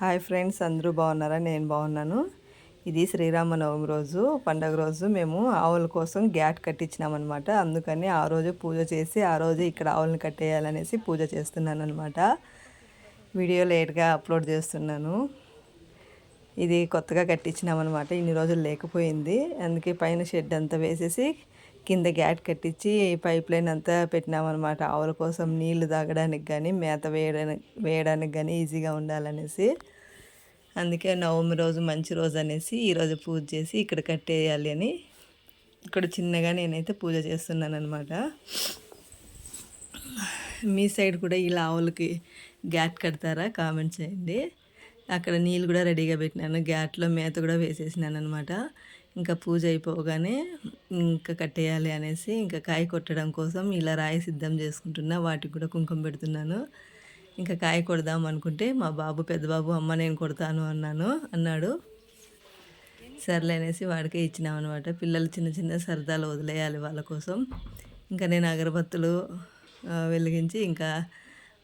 Hi friends అందరూ బాగున్నారా? నేను బాగున్నాను. ఇది శ్రీరామనవమి రోజు. పండగ రోజు మేము ఆవుల కోసం గ్యాట్ కట్టించినామన్నమాట. అందుకని ఆ రోజు పూజ చేసి ఆ రోజు ఇక్కడ ఆవులను కట్టేయాలనేసి పూజ చేస్తున్నాను అనమాట వీడియో లేట్గా అప్లోడ్ చేస్తున్నాను. ఇది కొత్తగా కట్టించినామన్నమాట. ఇన్ని రోజులు లేకపోయింది. అందుకే పైన షెడ్ అంతా వేసేసి కింద గ్యాట్ కట్టించి పైప్ లైన్ అంతా పెట్టినామన్నమాట. ఆవుల కోసం నీళ్ళు తాగడానికి కానీ మేత వేయడానికి వేయడానికి కానీ ఈజీగా ఉండాలనేసి. అందుకే నవమి రోజు మంచి రోజు అనేసి ఈరోజు పూజ చేసి ఇక్కడ కట్టేయాలి అని. ఇక్కడ చిన్నగా నేనైతే పూజ చేస్తున్నాను అనమాట మీ సైడ్ కూడా ఇలా ఆవులకి గ్యాట్ కడతారా? కామెంట్ చేయండి. అక్కడ నీళ్ళు కూడా రెడీగా పెట్టినాను. గ్యాట్లో మేత కూడా వేసేసినాను అనమాట ఇంకా పూజ అయిపోగానే ఇంకా కట్టేయాలి అనేసి ఇంకా కాయ కొట్టడం కోసం ఇలా రాయి సిద్ధం చేసుకుంటున్నా వాటికి కూడా కుంకుమ పెడుతున్నాను. ఇంకా కాయ కొడదాం అనుకుంటే మా బాబు పెద్ద బాబు అమ్మ నేను కొడతాను అన్నాను అన్నాడు. సర్లే అనేసి వాడికే ఇచ్చినాం అనమాట పిల్లలు చిన్న చిన్న సరదాలు వదిలేయాలి వాళ్ళ కోసం. ఇంకా నేను అగరబత్తులు వెలిగించి ఇంకా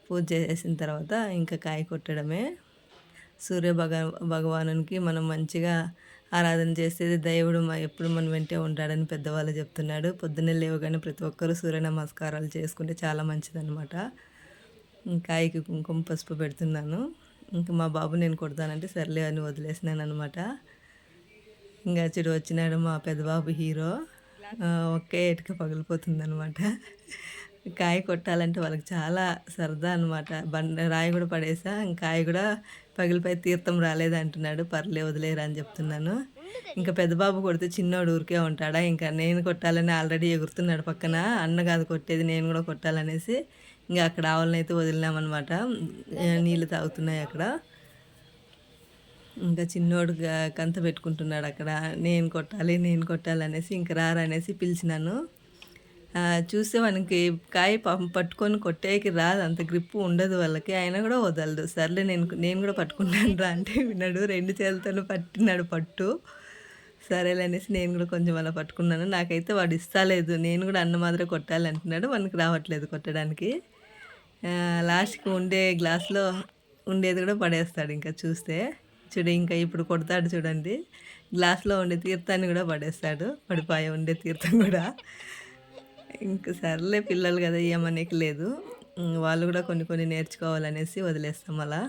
పూజ చేసిన తర్వాత ఇంకా కాయ కొట్టడమే. సూర్య భగ భగవానునికి మనం మంచిగా ఆరాధన చేసేది దేవుడు ఎప్పుడు మన వెంటే ఉంటాడని పెద్దవాళ్ళు చెప్తున్నాడు పొద్దున్నే లేవగానే ప్రతి ఒక్కరూ సూర్య నమస్కారాలు చేసుకుంటే చాలా మంచిదన్నమాట. కాయకి కుంకుమ పసుపు పెడుతున్నాను. ఇంకా మా బాబు నేను కొడతానంటే సర్లే అని వదిలేసినాను అనమాట ఇంకా చెడు వచ్చినాడు మా పెద్దబాబు హీరో. ఒకే ఇటుక పగిలిపోతుందనమాట కాయ కొట్టాలంటే వాళ్ళకి చాలా సరదా అనమాట బండ రాయి కూడా పడేసా కాయ కూడా పగిలిపోయి తీర్థం రాలేదు అంటున్నాడు. పర్లే వదిలేరా అని చెప్తున్నాను. ఇంకా పెద్దబాబు కొడితే చిన్నోడు ఊరికే ఉంటాడా? ఇంకా నేను కొట్టాలని ఆల్రెడీ ఎగురుతున్నాడు పక్కన. అన్న కాదు కొట్టేది నేను కూడా కొట్టాలనేసి ఇంకా అక్కడ ఆవులని అయితే వదిలినామన్నమాట. నీళ్ళు తాగుతున్నాయి అక్కడ. ఇంకా చిన్నోడు కంత పెట్టుకుంటున్నాడు అక్కడ. నేను కొట్టాలి నేను కొట్టాలి అనేసి ఇంకా రారనేసి పిలిచినాను. చూస్తే మనకి కాయ పట్టుకొని కొట్టేకి రాదు. అంత గ్రిప్ ఉండదు వాళ్ళకి. అయినా కూడా వదలదు. సర్లే నేను నేను కూడా పట్టుకున్నాను రా అంటే విన్నాడు రెండు చేతులతో పట్టినాడు పట్టు. సరేలే అనేసి నేను కూడా కొంచెం అలా పట్టుకున్నాను. నాకైతే వాడు ఇస్తాలేదు నేను కూడా అన్న మాదిరి కొట్టాలి అంటున్నాడు. మనకి రావట్లేదు కొట్టడానికి. లాస్ట్కి ఉండే గ్లాస్లో ఉండేది కూడా పడేస్తాడు ఇంకా చూస్తే. చూడు ఇంకా ఇప్పుడు కొడతాడు చూడండి. గ్లాస్లో ఉండే తీర్థాన్ని కూడా పడేస్తాడు. పడిపోయే ఉండే తీర్థం కూడా. ఇంక సర్లే పిల్లలు కదా ఏమనేకి లేదు. వాళ్ళు కూడా కొన్ని కొన్ని నేర్చుకోవాలనేసి వదిలేస్తాం అలా.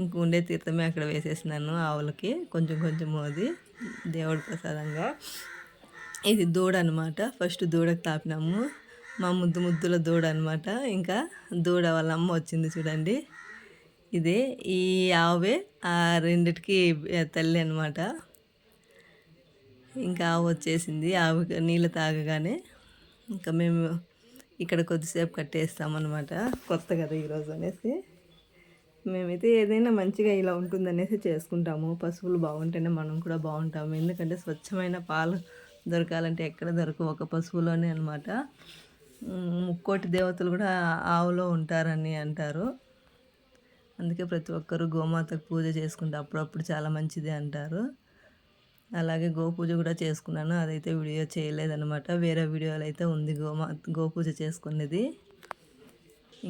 ఇంక ఉండే తీర్థమే అక్కడ వేసేసినాను ఆవులకి. కొంచెం కొంచెం అది దేవుడి ప్రసాదంగా. ఇది దూడ అనమాట ఫస్ట్ దూడకు తాపినాము. మా ముద్దు ముద్దుల దూడ అనమాట ఇంకా దూడ వాళ్ళ అమ్మ వచ్చింది చూడండి. ఇదే ఈ ఆవే ఆ రెండిటికి తల్లి అనమాట ఇంకా ఆవు వచ్చేసింది. ఆవు నీళ్ళు తాగగానే ఇంకా మేము ఇక్కడ కొద్దిసేపు కట్టేస్తామన్నమాట కొత్త కదా ఈరోజు అనేసి. మేమైతే ఏదైనా మంచిగా ఇలా ఉంటుందనేసి చేసుకుంటాము. పశువులు బాగుంటేనే మనం కూడా బాగుంటాము. ఎందుకంటే స్వచ్ఛమైన పాలు దొరకాలంటే ఎక్కడ దొరకవు ఒక పశువులోనే అనమాట ముక్కోటి దేవతలు కూడా ఆవులో ఉంటారని అంటారు. అందుకే ప్రతి ఒక్కరు గోమాతకు పూజ చేసుకుంటే అప్పుడప్పుడు చాలా మంచిది అంటారు. అలాగే గోపూజ కూడా చేసుకున్నాను. అదైతే వీడియో చేయలేదనమాట వేరే వీడియోలు అయితే ఉంది గోమా గోపూజ చేసుకునేది.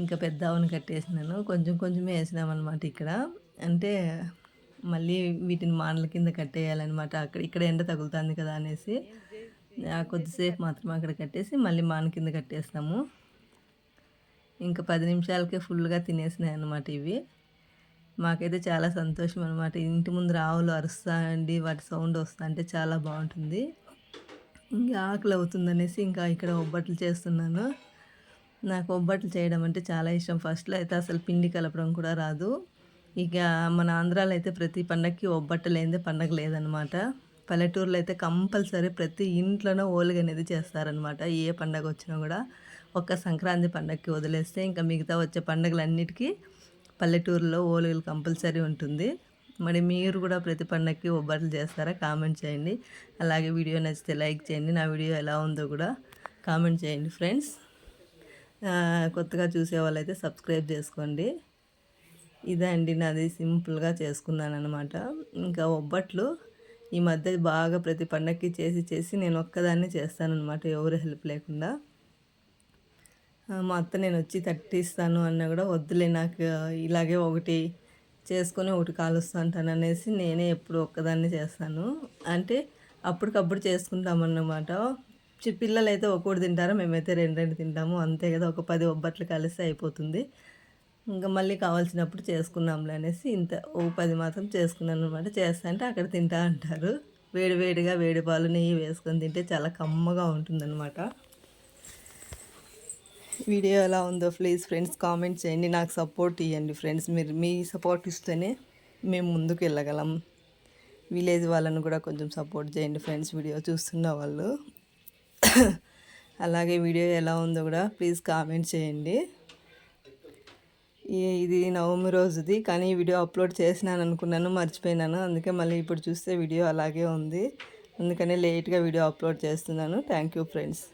ఇంకా పెద్ద ఆవును కట్టేసినాను. కొంచెం కొంచెమే వేసినామన్నమాట ఇక్కడ. అంటే మళ్ళీ వీటిని మానల కింద కట్టేయాలన్నమాట. అక్కడ ఇక్కడ ఎండ తగులుతుంది కదా అనేసి కొద్దిసేపు మాత్రం అక్కడ కట్టేసి మళ్ళీ మాన కింద కట్టేస్తాము. ఇంకా పది నిమిషాలకే ఫుల్గా తినేసినాయి అన్నమాట ఇవి. మాకైతే చాలా సంతోషం అనమాట ఇంటి ముందు ఆవులు అరుస్తాయండి వాటి సౌండ్ వస్తా అంటే చాలా బాగుంటుంది. ఇంకా ఆకలి అవుతుందనేసి ఇంకా ఇక్కడ ఒబ్బట్లు చేస్తున్నాను. నాకు ఒబ్బట్లు చేయడం అంటే చాలా ఇష్టం. ఫస్ట్లో అయితే అసలు పిండి కలపడం కూడా రాదు. ఇక మన ఆంధ్రాలో అయితే ప్రతి పండగకి ఒబ్బట్టు లేనిదే పండగ లేదనమాట పల్లెటూరులో అయితే కంపల్సరీ ప్రతి ఇంట్లోనో ఓలిగ అనేది చేస్తారనమాట ఏ పండగ వచ్చినా కూడా ఒక్క సంక్రాంతి పండగకి వదిలేస్తే ఇంకా మిగతా వచ్చే పండగలన్నిటికీ పల్లెటూరులో ఓలుగులు కంపల్సరీ ఉంటుంది. మరి మీరు కూడా ప్రతి పండగకి ఒబ్బట్లు చేస్తారా? కామెంట్ చేయండి. అలాగే వీడియో నచ్చితే లైక్ చేయండి. నా వీడియో ఎలా ఉందో కూడా కామెంట్ చేయండి ఫ్రెండ్స్. కొత్తగా చూసే వాళ్ళైతే సబ్స్క్రైబ్ చేసుకోండి. ఇదే అండి నాది సింపుల్గా చేసుకున్నాను అనమాట ఇంకా ఒబ్బట్లు ఈ మధ్య బాగా ప్రతి పండగకి చేసి చేసి నేను ఒక్కదాన్ని చేస్తానన్నమాట. ఎవరు హెల్ప్ లేకుండా. మా అత్త నేను వచ్చి తట్టిస్తాను అన్నా కూడా వద్దులే నాకు ఇలాగే ఒకటి చేసుకొని ఒకటి కాలుస్తూ ఉంటాను అనేసి నేనే ఎప్పుడు ఒక్కదాన్ని చేస్తాను. అంటే అప్పటికప్పుడు చేసుకుంటామన్నమాట. చి- పిల్లలు అయితే ఒక్కోటి తింటారు మేమైతే రెండు రెండు తింటాము. అంతే కదా ఒక పది ఒబ్బట్లు కలిస్తే అయిపోతుంది. ఇంకా మళ్ళీ కావాల్సినప్పుడు చేసుకున్నాంలే అనేసి ఇంత ఓ పది మాత్రం చేసుకున్నాను అనమాట చేస్తా అంటే అక్కడ తింటా అంటారు. వేడి వేడిగా వేడి పాలు నెయ్యి వేసుకొని తింటే చాలా కమ్మగా ఉంటుందన్నమాట. వీడియో ఎలా ఉందో ప్లీజ్ ఫ్రెండ్స్ కామెంట్ చేయండి నాకు సపోర్ట్ ఇవ్వండి ఫ్రెండ్స్. మీరు మీ సపోర్ట్ ఇస్తేనే మేము ముందుకు వెళ్ళగలం. విలేజ్ వాళ్ళను కూడా కొంచెం సపోర్ట్ చేయండి ఫ్రెండ్స్ వీడియో చూస్తున్న వాళ్ళు. అలాగే వీడియో ఎలా ఉందో కూడా ప్లీజ్ కామెంట్ చేయండి. ఇది నవమి రోజుది కానీ వీడియో అప్లోడ్ చేసినాను అనుకున్నాను మర్చిపోయినాను. అందుకే మళ్ళీ ఇప్పుడు చూస్తే వీడియో అలాగే ఉంది. అందుకనే లేట్గా వీడియో అప్లోడ్ చేస్తున్నాను. Thank you friends